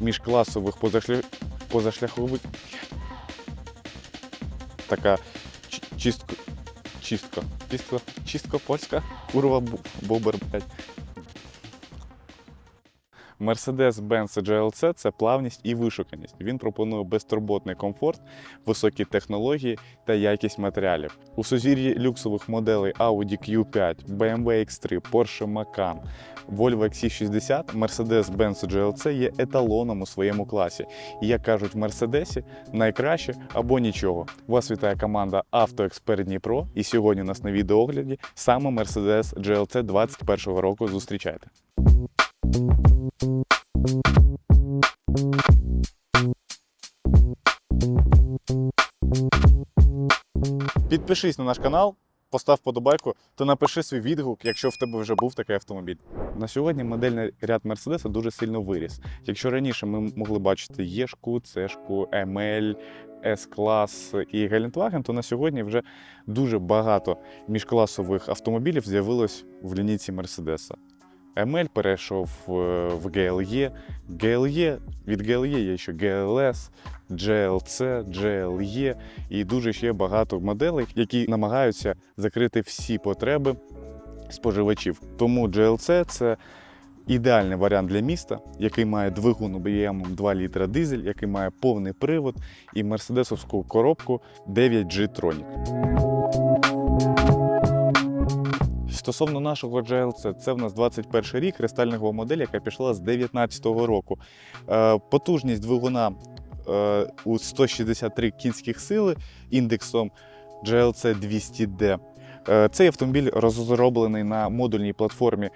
Міжкласових позашлях... позашляхових. Така чистка. Чистка. Чистка. Чистка польська. Курва бобер, блядь. Mercedes-Benz GLC – це плавність і вишуканість. Він пропонує безтурботний комфорт, високі технології та якість матеріалів. У сузір'ї люксових моделей Audi Q5, BMW X3, Porsche Macan, Volvo XC60, Mercedes-Benz GLC є еталоном у своєму класі. І як кажуть в Мерседесі, найкраще або нічого. Вас вітає команда «Автоексперт Дніпро. І сьогодні у нас на відеоогляді саме Mercedes GLC 21 року. Зустрічайте. Підпишись на наш канал, постав подобайку та напиши свій відгук, якщо в тебе вже був такий автомобіль. На сьогодні модельний ряд Мерседеса дуже сильно виріс. Якщо раніше ми могли бачити Єшку, Цешку, ML, S-клас і Гелендваген, то на сьогодні вже дуже багато міжкласових автомобілів з'явилось в лінійці Мерседеса. ML перейшов в GLE, GLE, від GLE є ще GLS, GLC, GLE і дуже ще багато моделей, які намагаються закрити всі потреби споживачів. Тому GLC це ідеальний варіант для міста, який має двигун об'ємом 2 літра дизель, який має повний привод і мерседесовську коробку 9G Tronic. Стосовно нашого GLC, це в нас 21 рік кристального модель, яка пішла з 19-го року. Е, Потужність двигуна е, у 163 кінських сили індексом GLC 200D. Е, Цей автомобіль розроблений на модульній платформі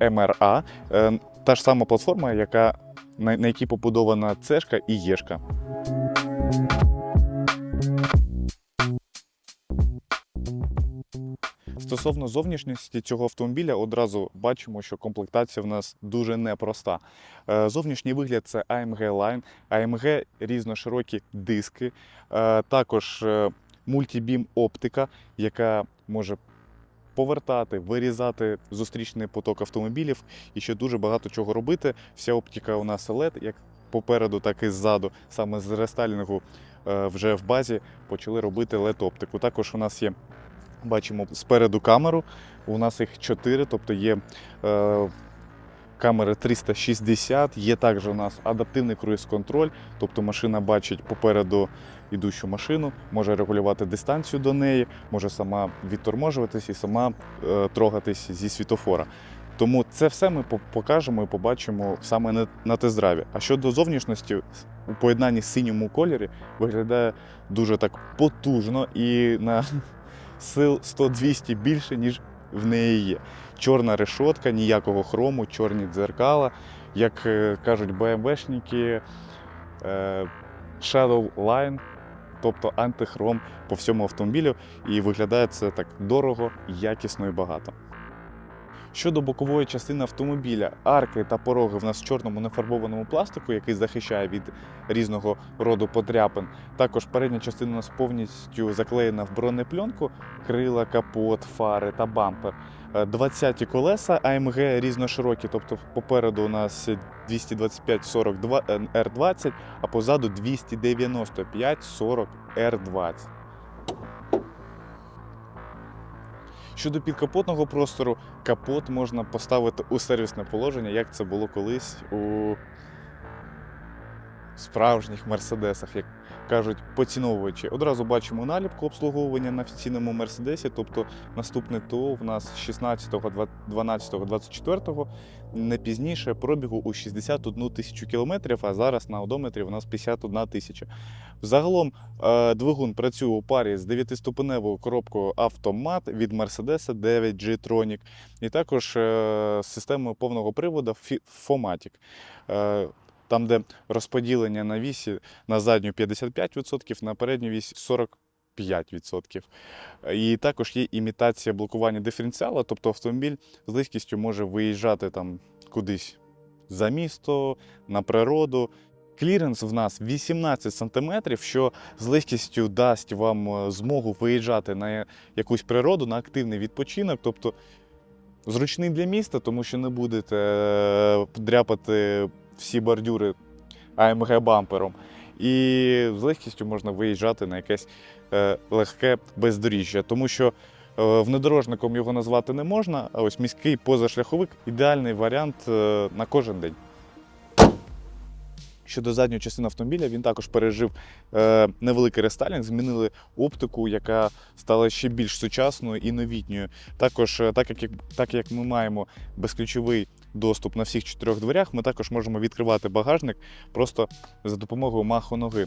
MRA. Е, Та ж сама платформа, яка, на, на якій побудована цешка і єшка. Стосовно зовнішності цього автомобіля, одразу бачимо, що комплектація в нас дуже непроста. Е, Зовнішній вигляд це AMG Line, AMG різноширокі диски, е, також е, мультібім оптика, яка може повертати, вирізати зустрічний поток автомобілів і ще дуже багато чого робити. Вся оптика у нас LED, як попереду, так і ззаду. Саме з рестайлінгу вже в базі почали робити LED-оптику. Також у нас є Бачимо спереду камеру. У нас їх 4, тобто є е, камери 360, є також у нас адаптивний круїз-контроль, тобто машина бачить попереду йдущу машину, може регулювати дистанцію до неї, може сама відторможуватись і сама е, трогатись зі світофора. Тому це все ми покажемо і побачимо саме на тест-драйві. А щодо зовнішності, у поєднанні з синьому кольорі виглядає дуже так потужно і на сил 100-200 більше, ніж в неї є. Чорна решотка, ніякого хрому, чорні дзеркала. Як е, кажуть БМВшники, е, Shadow Line, тобто антихром по всьому автомобілю. І виглядає це так дорого, якісно і багато. Щодо бокової частини автомобіля, арки та пороги в нас в чорному нефарбованому пластику, який захищає від різного роду подряпин. Також передня частина у нас повністю заклеєна в бронепленку, крила, капот, фари та бампер. 20 колеса AMG різноширокі, тобто попереду у нас 225-40 R20, а позаду 295-40 R20. Щодо підкапотного простору, капот можна поставити у сервісне положення, як це було колись у справжніх мерседесах, як кажуть поціновувачі. Одразу бачимо наліпку обслуговування на офіційному мерседесі, тобто наступне ТО в нас 16, 12, 24, не пізніше пробігу у 61 тисячу кілометрів, а зараз на одометрі в нас 51 тисяча. Загалом е, двигун працює у парі з 9-ступеневою коробкою автомат від Mercedes 9G Tronic і також е, з системою повного приводу Fomatic. Там, де розподілення на вісі на задню 55%, на передню вісь 45%. І також є імітація блокування диференціала, тобто автомобіль з легкістю може виїжджати там кудись за місто, на природу. Кліренс в нас 18 см, що з легкістю дасть вам е, змогу виїжджати на якусь природу, на активний відпочинок. Тобто Зручний для міста, тому що не будете е, дряпати всі бордюри AMG бампером. І з легкістю можна виїжджати на якесь е, легке бездоріжжя, тому що е, внедорожником його назвати не можна, а ось міський позашляховик ідеальний варіант е, на кожен день. Щодо задньої частини автомобіля, він також пережив е, невеликий рестайлінг, змінили оптику, яка стала ще більш сучасною і новітньою. Також, так як, так як ми маємо безключовий доступ на всіх чотирьох дверях, ми також можемо відкривати багажник просто за допомогою маху ноги.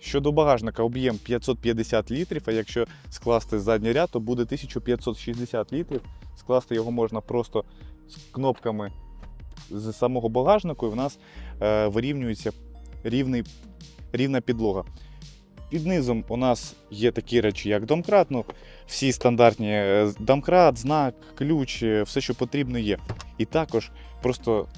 Щодо багажника, об'єм 550 літрів, а якщо скласти задній ряд, то буде 1560 літрів. Скласти його можна просто з кнопками з самого багажнику, і в нас е, вирівнюється рівний, рівна підлога. Під низом у нас є такі речі, як домкрат. Ну, всі стандартні е, домкрат, знак, ключ, е, все, що потрібно є. І також просто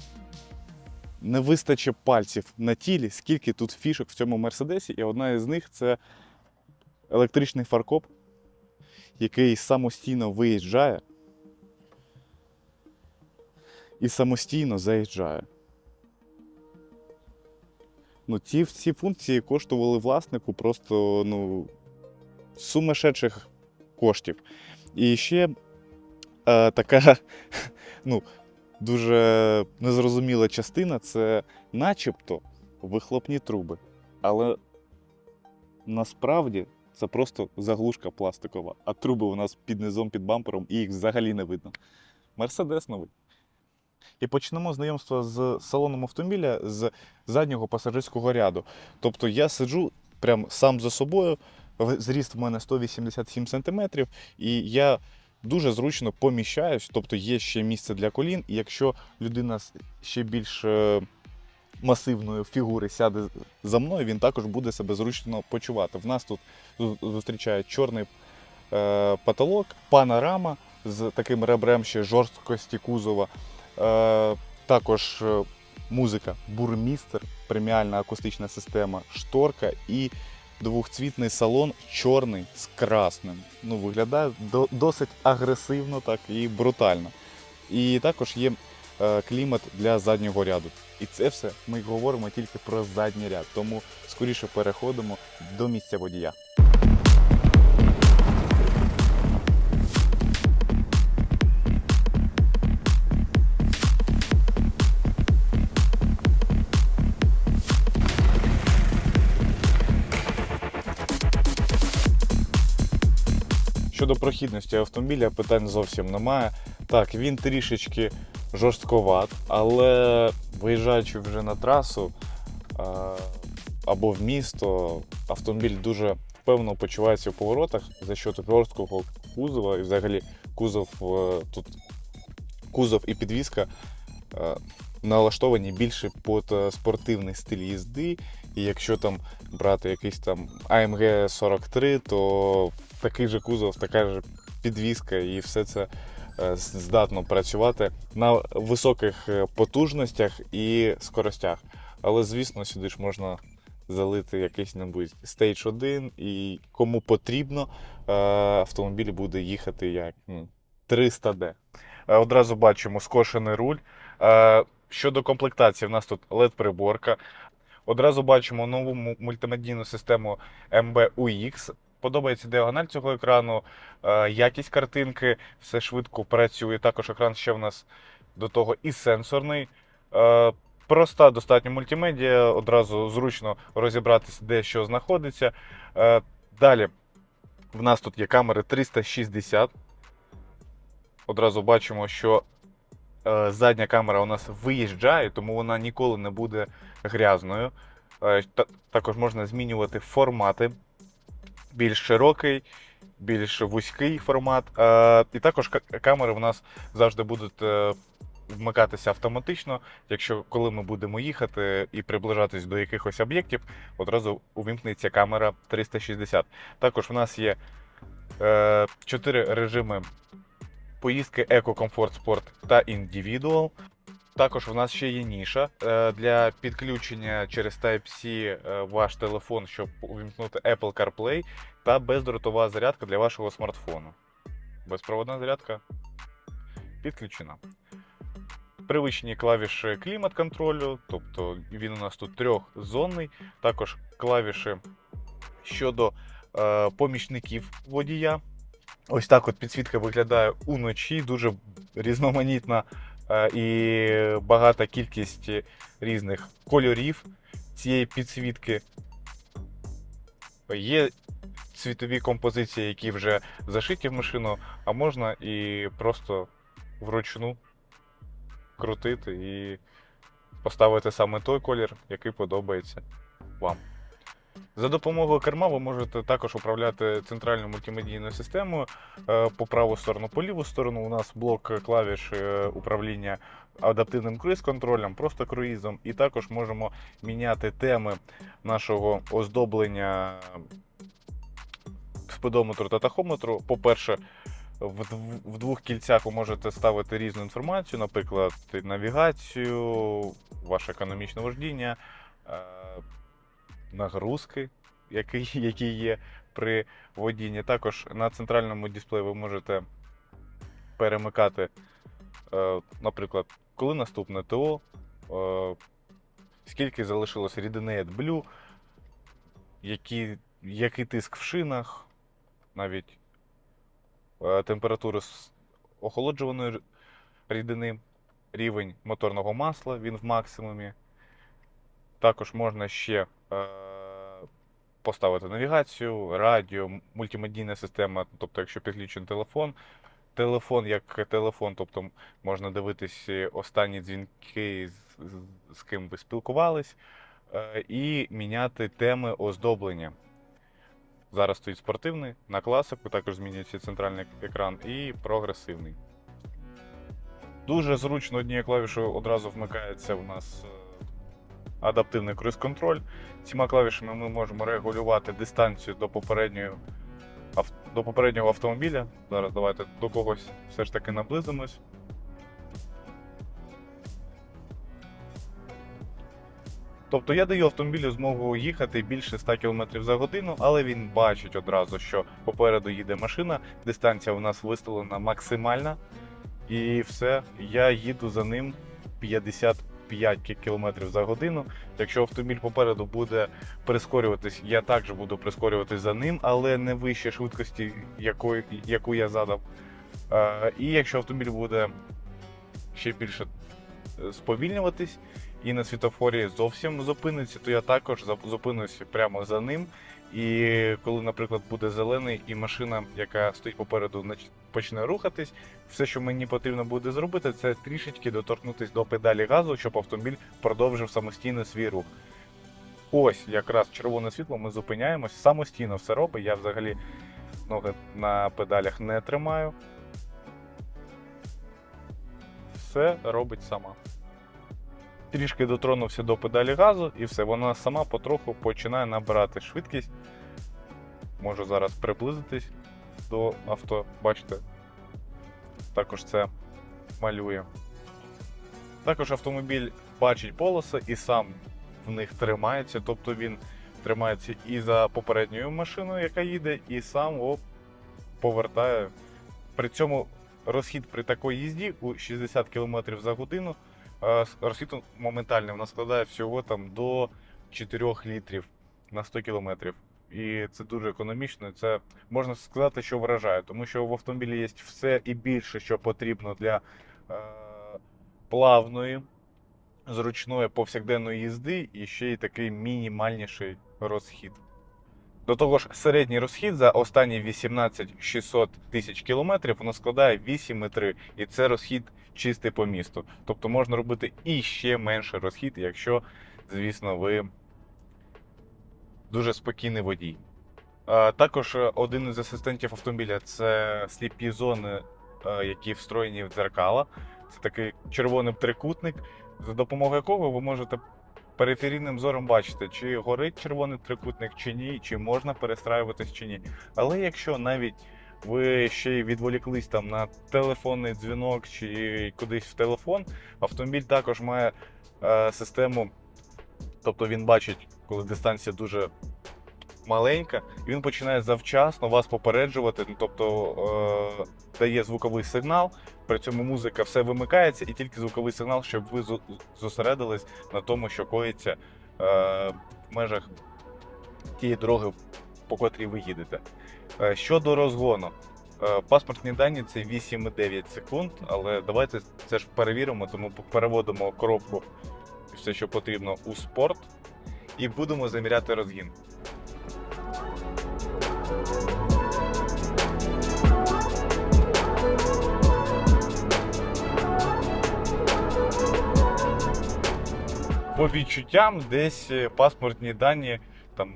не вистачить пальців на тілі, скільки тут фішок в цьому мерседесі. І одна із них це електричний фаркоп, який самостійно виїжджає і самостійно заїжджає. Ну, ці, ці функції коштували власнику просто ну, сумасшедших коштів. І ще е, така ну, дуже незрозуміла частина це начебто вихлопні труби. Але насправді це просто заглушка пластикова, а труби у нас під низом, під бампером, і їх взагалі не видно. Мерседес новий. І почнемо знайомство з салоном автомобіля з заднього пасажирського ряду. Тобто я сиджу прям сам за собою, зріст в мене 187 см, і я дуже зручно поміщаюсь, тобто є ще місце для колін. І якщо людина ще більш е, масивної фігури сяде за мною, він також буде себе зручно почувати. В нас тут зу- зустрічає чорний е, потолок, панорама з таким ребрем ще жорсткості кузова. Е, також музика, бурмістер, преміальна акустична система, шторка і двохцвітний салон чорний з красним. Ну, виглядає до- досить агресивно так і брутально. І також є е, клімат для заднього ряду. І це все ми говоримо тільки про задній ряд. Тому скоріше переходимо до місця водія. Щодо прохідності автомобіля, питань зовсім немає. Так, він трішечки жорстковат, але виїжджаючи вже на трасу або в місто, автомобіль дуже впевнено почувається в поворотах за счет жорсткого кузова і взагалі кузов е, тут кузов і підвізка налаштовані більше під е, спортивний стиль їзди. І якщо там брати якийсь там AMG 43, то такий же кузов, така ж підвізка, і все це е, здатно працювати на високих е, потужностях і скоростях. Але, звісно, сюди ж можна залити якийсь небудь Stage 1, і кому потрібно, е, автомобіль буде їхати як ну, 300D. Е, Одразу бачимо скошений руль. Е, Щодо комплектації, в нас тут LED-приборка. Одразу бачимо нову мультимедійну систему MBUX. Подобається діагональ цього екрану, е, якість картинки, все швидко працює. Також екран ще в нас до того і сенсорний. Проста достатньо мультимедіа, одразу зручно розібратися, де що знаходиться. Далі в нас тут є камери 360. Одразу бачимо, що е, задня камера у нас виїжджає, тому вона ніколи не буде грязною. Е, та- Також можна змінювати формати. Більш широкий, більш вузький формат. Е, І також камери у нас завжди будуть вмикатися автоматично. Якщо коли ми будемо їхати і приближатись до якихось об'єктів, одразу увімкнеться камера 360. Також в нас є е, режими поїздки Eco Comfort Sport та Individual. Також в нас ще є ніша е, для підключення через Type-C е, ваш телефон, щоб увімкнути Apple CarPlay та бездротова зарядка для вашого смартфону. Безпроводна зарядка підключена. Привичні клавіші клімат-контролю, тобто він у нас тут трьохзонний. Також клавіші щодо е, помічників водія. Ось так от підсвітка виглядає уночі, дуже різноманітна е, і багата кількість різних кольорів цієї підсвітки. Є цвітові композиції, які вже зашиті в машину, а можна і просто вручну крутити і поставити саме той колір, який подобається вам. За допомогою керма ви можете також управляти центральною мультимедійною системою е, по праву сторону, по ліву сторону. У нас блок клавіш е, управління адаптивним круїз-контролем, просто круїзом. І також можемо міняти теми нашого оздоблення спидометру та тахометру. По-перше, в, двох кільцях ви можете ставити різну інформацію, наприклад, навігацію, ваше економічне вождіння, е, нагрузки, які, які є при водінні. Також на центральному дисплеї ви можете перемикати, е, наприклад, коли наступне ТО, е, скільки залишилось рідини AdBlue, які, який тиск в шинах, навіть е, температуру с- охолоджуваної рідини, рівень моторного масла, він в максимумі. Також можна ще поставити навігацію, радіо, мультимедійна система, тобто, якщо підключений телефон. Телефон як телефон, тобто можна дивитись е, останні дзвінки, з, з- з ким ви спілкувались, е, і міняти теми оздоблення. Зараз стоїть спортивний, на класику також змінюється центральний екран і прогресивний. Дуже зручно однією клавішою одразу вмикається у нас е, адаптивний круїз-контроль. Цими клавішами ми можемо регулювати дистанцію до попередньої до попереднього автомобіля. Зараз давайте до когось все ж таки наблизимось. Тобто я даю автомобілю змогу їхати більше 100 км за годину, але він бачить одразу, що попереду їде машина, дистанція у нас виставлена максимальна. І все, я їду за ним 55 км за годину. Якщо автомобіль попереду буде прискорюватись, я також буду прискорюватись за ним, але не вище швидкості, якої, яку я задав. Е, І якщо автомобіль буде ще більше е, сповільнюватись і на світофорі зовсім зупиниться, то я також зупинуся прямо за ним. І коли, наприклад, буде зелений, і машина, яка стоїть попереду, почне рухатись, все, що мені потрібно буде зробити, це трішечки доторкнутися до педалі газу, щоб автомобіль продовжив самостійно свій рух. Ось якраз червоне світло, ми зупиняємось, самостійно все робить. Я взагалі ноги на педалях не тримаю. Все робить сама. Трішки дотронувся до педалі газу і все, вона сама потроху починає набирати швидкість. Можу зараз приблизитись до авто, бачите, також це малює. Також автомобіль бачить полоси і сам в них тримається, тобто він тримається і за попередньою машиною, яка їде, і сам оп, повертає. При цьому розхід при такій їзді у 60 км за годину розхід моментальний нас складає всього там до 4 літрів на 100 км. І це дуже економічно. Це можна сказати, що вражає, тому що в автомобілі є все і більше, що потрібно для е, плавної, зручної повсякденної їзди, і ще й такий мінімальніший розхід. До того ж, середній розхід за останні 18 600 тисяч кілометрів воно складає 8,3, і це розхід чистий по місту. Тобто можна робити і ще менший розхід, якщо, звісно, ви дуже спокійний водій. Також е, один із асистентів автомобіля це сліпі зони, е, які встроєні в дзеркала. Це такий червоний трикутник, за допомогою якого ви можете периферійним зором бачити, чи горить червоний трикутник, чи ні, чи можна перестраюватись, чи ні. Але якщо навіть ви ще й відволіклись там на телефонний дзвінок чи кудись в телефон, автомобіль також має е, систему, тобто він бачить, коли дистанція дуже маленька, і він починає завчасно вас попереджувати, ну, тобто е, дає звуковий сигнал, при цьому музика все вимикається, і тільки звуковий сигнал, щоб ви зо- зосередились на тому, що коїться е, в межах тієї дороги, по котрій ви їдете. Е, щодо розгону, е, паспортні дані це 8,9 секунд, але давайте це ж перевіримо, тому переводимо коробку все, що потрібно, у спорт, і будемо заміряти розгін. По відчуттям, десь е, паспортні дані там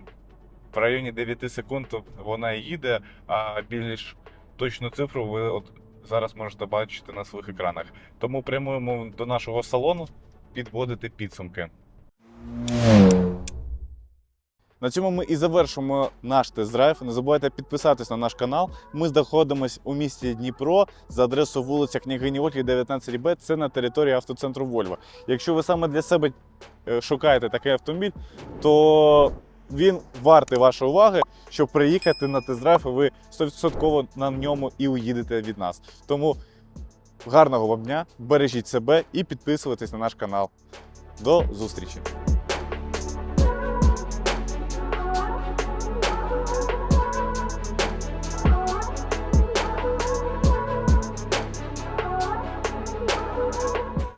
в районі 9 секунд вона їде, а більш точну цифру ви от зараз можете бачити на своїх екранах. Тому прямуємо до нашого салону підводити підсумки. На цьому ми і завершимо наш тест-драйв. Не забувайте підписатись на наш канал. Ми знаходимося у місті Дніпро за адресою вулиця Княгині Ольги, 19 Б. Це на території автоцентру Вольво. Якщо ви саме для себе е, шукаєте такий автомобіль, то він вартий вашої уваги, щоб приїхати на тест-драйв, і ви 100% на ньому і уїдете від нас. Тому гарного вам дня, бережіть себе і підписуйтесь на наш канал. До зустрічі!